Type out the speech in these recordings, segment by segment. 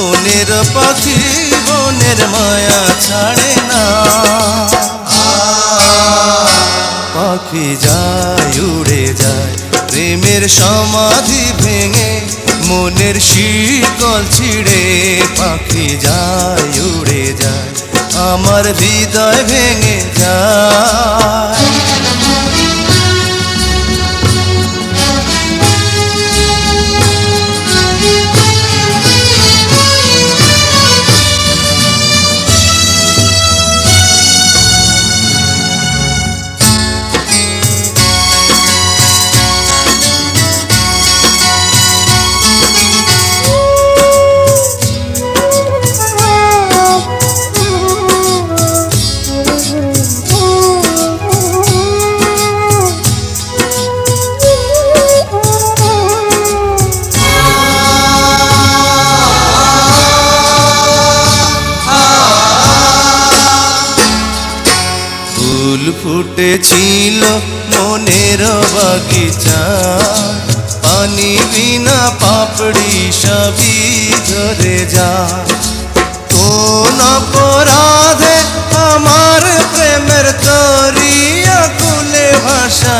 বনের পাখি, বনের মায়া ছাড়ে না। পাখি যায়, উড়ে যায়, প্রেমের সমাধি ভেঙে, মনের শীতল ছিঁড়ে। পাখি যায়, উড়ে যায়, আমার হৃদয় ভেঙে যায়। ফুটেছিল মনের বাগিচা। পানি বিনা পাপড়ি সবই ধরে যা। কোন অপরাধে আমার প্রেমের তরিয়া কুলে ভাসালে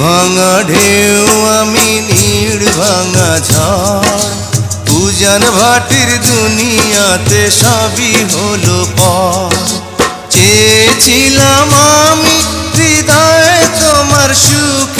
ভাঙা ঢেউ, আমি নীড় ভাঙা ঝড়। পূজান ভাটির দুনিয়াতে সবই হলো পর। চেয়েছিলাম আমি হৃদয় তোমার সুখের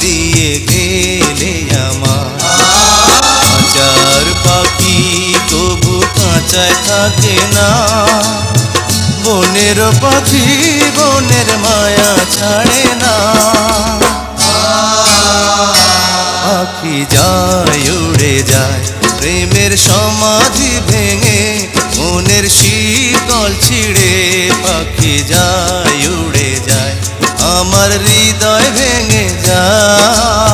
দিয়ে গেলে আমার। কাঁচার পাখি তবু কাঁচায় থাকে না। বনের পাখি বনের মায়া ছাড়ে না। পাখি যায়, উড়ে যায়, প্রেমের সমাধি ভেঙে, মনের শীতল ছিড়ে। পাখি যায়, উড়ে যায়, আমার হৃদয় ভেঙে যায়